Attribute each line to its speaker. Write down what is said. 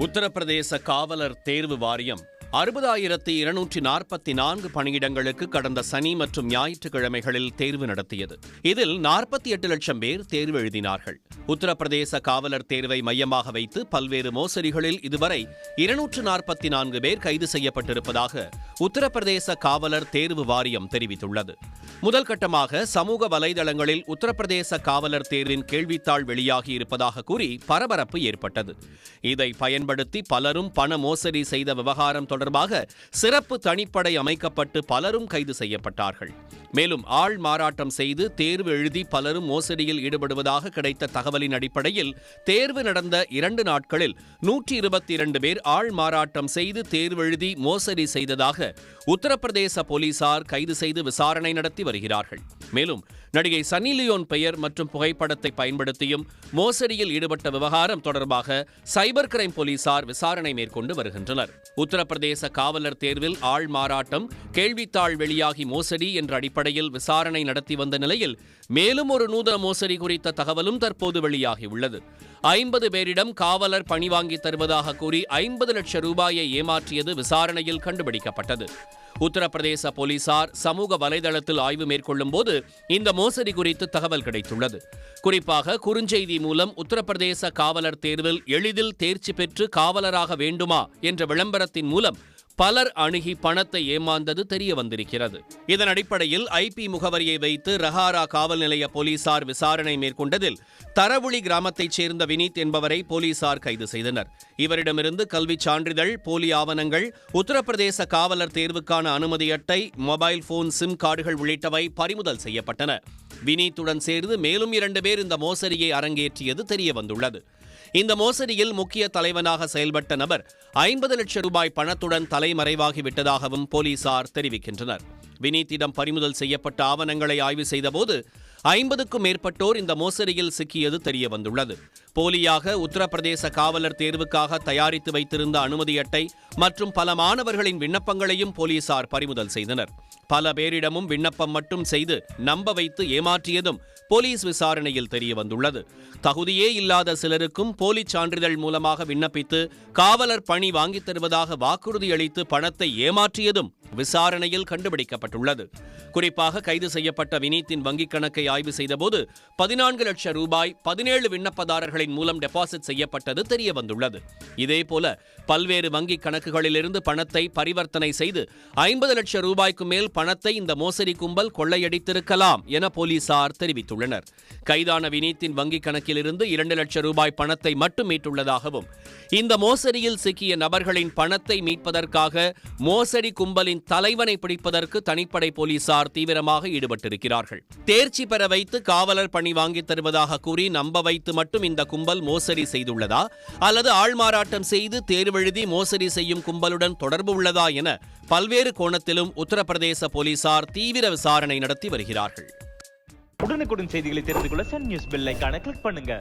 Speaker 1: உத்தரப்பிரதேச காவலர் தேர்வு வாரியம் அறுபதாயிரத்தி இருநூற்றி நாற்பத்தி நான்கு பணியிடங்களுக்கு கடந்த சனி மற்றும் ஞாயிற்றுக்கிழமைகளில் தேர்வு நடத்தியது. இதில் நாற்பத்தி எட்டு லட்சம் பேர் தேர்வு எழுதினார்கள். உத்தரப்பிரதேச காவலர் தேர்வை மையமாக வைத்து பல்வேறு மோசடிகளில் இதுவரை இருநூற்று நாற்பத்தி நான்கு பேர் கைது செய்யப்பட்டிருப்பதாக உத்தரப்பிரதேச காவலர் தேர்வு வாரியம் தெரிவித்துள்ளது. முதல் கட்டமாக சமூக வலைதளங்களில் உத்தரப்பிரதேச காவலர் தேர்வின் கேள்வித்தாள் வெளியாகி இருப்பதாக கூறி பரபரப்பு ஏற்பட்டது. இதை பயன்படுத்தி பலரும் பண மோசடி செய்த விவகாரம் தொடர்பாக சிறப்பு தனிப்படை அமைக்கப்பட்டு பலரும் கைது செய்யப்பட்டார்கள். மேலும் ஆள் மாறாட்டம் செய்து தேர்வு எழுதி பலரும் மோசடியில் ஈடுபடுவதாக கிடைத்த தகவலின் அடிப்படையில் தேர்வு நடந்த இரண்டு நாட்களில் நூற்றி இருபத்தி இரண்டு பேர் ஆள் மாறாட்டம் செய்து தேர்வு எழுதி மோசடி செய்ததாக உத்தரப்பிரதேச போலீசார் கைது செய்து விசாரணை நடத்தி வருகிறார்கள். மேலும் நடிகை சன்னி லியோன் பெயர் மற்றும் புகைப்படத்தை பயன்படுத்தியும் மோசடியில் ஈடுபட்ட விவகாரம் தொடர்பாக சைபர் கிரைம் போலீசார் விசாரணை மேற்கொண்டு வருகின்றனர். உத்தரப்பிரதேச காவலர் தேர்வில் ஆள் மாறாட்டம் கேள்வித்தாள் வெளியாகி மோசடி என்ற அடிப்படையில் விசாரணை நடத்தி வந்த நிலையில் மேலும் ஒரு நூதன மோசடி குறித்த தகவலும் தற்போது வெளியாகியுள்ளது. ஐம்பது பேரிடம் காவலர் பணி வாங்கி தருவதாக கூறி ஐம்பது லட்சம் ரூபாயை ஏமாற்றியது விசாரணையில் கண்டுபிடிக்கப்பட்டது. உத்தரப்பிரதேச போலீசார் சமூக வலைதளத்தில் ஆய்வு மேற்கொள்ளும் போது இந்த மோசடி குறித்து தகவல் கிடைத்துள்ளது. குறிப்பாக குறுஞ்செய்தி மூலம் உத்தரப்பிரதேச காவலர் தேர்வில் எளிதில் தேர்ச்சி பெற்று காவலராக வேண்டுமா என்ற விளம்பரத்தின் மூலம் பலர் அணுகி பணத்தை ஏமாந்தது தெரிய வந்திருக்கிறது இதன் அடிப்படையில் ஐபி முகவரியை வைத்து ரஹாரா காவல் நிலைய போலீசார் விசாரணை மேற்கொண்டதில் தரவுளி கிராமத்தைச் சேர்ந்த வினீத் என்பவரை போலீசார் கைது செய்தனர். இவரிடமிருந்து கல்விச் சான்றிதழ் போலி ஆவணங்கள் உத்தரப்பிரதேச காவலர் தேர்வுக்கான அனுமதி அட்டை மொபைல் போன் சிம் கார்டுகள் உள்ளிட்டவை பறிமுதல் செய்யப்பட்டன. வினீத்துடன் சேர்ந்து மேலும் இரண்டு பேர் இந்த மோசடியை அரங்கேற்றியது தெரிய வந்துள்ளது இந்த மோசடியில் முக்கிய தலைவனாக செயல்பட்ட நபர் ஐம்பது லட்சம் ரூபாய் பணத்துடன் தலைமறைவாகி விட்டதாகவும் போலீசார் தெரிவிக்கின்றனர். வினீத்திடம் பறிமுதல் செய்யப்பட்ட ஆவணங்களை ஆய்வு செய்தபோது ஐம்பதுக்கும் மேற்பட்டோர் இந்த மோசடியில் சிக்கியது தெரிய வந்துள்ளது போலியாக உத்தரப்பிரதேச காவலர் தேர்வுக்காக தயாரித்து வைத்திருந்த அனுமதி அட்டை மற்றும் பல மாணவர்களின் விண்ணப்பங்களையும் போலீசார் பறிமுதல் செய்தனர். பல பேரிடமும் விண்ணப்பம் மட்டும் செய்து நம்ப வைத்து ஏமாற்றியதும் போலீஸ் விசாரணையில் தெரிய வந்துள்ளது தகுதியே இல்லாத சிலருக்கும் போலி சான்றிதழ் மூலமாக விண்ணப்பித்து காவலர் பணி வாங்கித் தருவதாக வாக்குறுதி அளித்து பணத்தை ஏமாற்றியதும் விசாரணையில் கண்டுபிடிக்கப்பட்டுள்ளது. குறிப்பாக கைது செய்யப்பட்ட வினீத்தின் வங்கிக் கணக்கை ஆய்வு செய்தபோது பதினான்கு லட்சம் ரூபாய் பதினேழு விண்ணப்பதாரர்களின் மூலம் டெபாசிட் செய்யப்பட்டது தெரியவந்துள்ளது. இதேபோல பல்வேறு வங்கிக் கணக்குகளிலிருந்து பணத்தை பரிவர்த்தனை செய்து ஐம்பது லட்சம் ரூபாய்க்கு மேல் பணத்தை இந்த மோசடி கும்பல் கொள்ளையடித்திருக்கலாம் என போலீசார் தெரிவித்துள்ளனர். கைதான வினீத்தின் வங்கிக் கணக்கிலிருந்து இரண்டு லட்சம் ரூபாய் பணத்தை மட்டும் மீட்டுள்ளதாகவும் இந்த மோசடியில் சிக்கிய நபர்களின் பணத்தை மீட்பதற்காக மோசடி கும்பலின் தலைவனை பிடிப்பதற்கு தனிப்படை போலீசார் தீவிரமாக ஈடுபட்டிருக்கிறார்கள். தேர்ச்சி பெற வைத்து காவலர் பணி வாங்கித் தருவதாக கூறி நம்ப வைத்து மட்டும் இந்த கும்பல் மோசடி செய்துள்ளதா அல்லது ஆள்மாறாட்டம் செய்து தேர்வு எழுதி மோசடி செய்யும் கும்பலுடன் தொடர்பு உள்ளதா என பல்வேறு கோணத்திலும் உத்தரப்பிரதேச போலீசார் தீவிர விசாரணை நடத்தி வருகிறார்கள்.
Speaker 2: உடனுக்குடன் செய்திகளை தெரிந்து கொள்ள சன் நியூஸ் பெல் கிளிக் பண்ணுங்க.